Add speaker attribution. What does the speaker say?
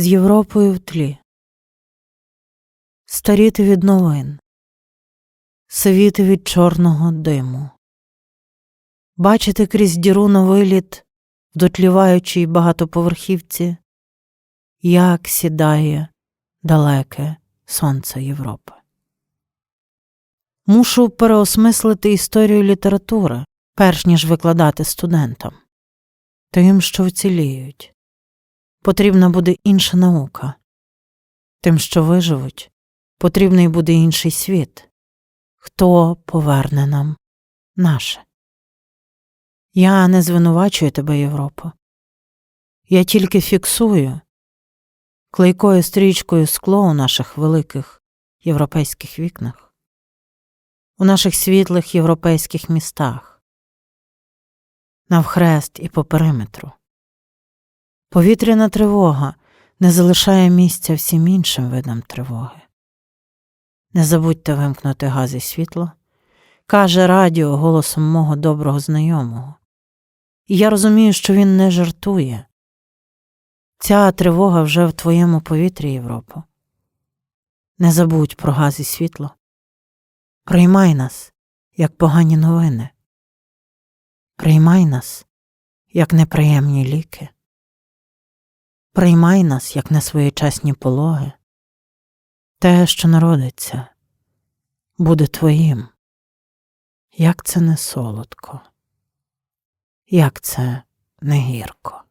Speaker 1: з Європою в тлі, старіти від новин, сивіти від чорного диму, бачити крізь діру на виліт в дотліваючій багатоповерхівці, як сідає далеке сонце Європи. Мушу переосмислити історію літератури, перш ніж викладати студентам, тим, що вціліють. Потрібна буде інша наука, тим, що виживуть, потрібний буде інший світ, хто поверне нам наше. Я не звинувачую тебе, Європа. Я тільки фіксую клейкою стрічкою скло у наших великих європейських вікнах, у наших світлих європейських містах, навхрест і по периметру. Повітряна тривога не залишає місця всім іншим видам тривоги. Не забудьте вимкнути газ і світло, каже радіо голосом мого доброго знайомого. І я розумію, що він не жартує. Ця тривога вже в твоєму повітрі, Європо. Не забудь про газ і світло. Приймай нас, як погані новини. Приймай нас, як неприємні ліки. Приймай нас, як на своєчасні пологи. Те, що народиться, буде твоїм. Як це не солодко, як це не гірко.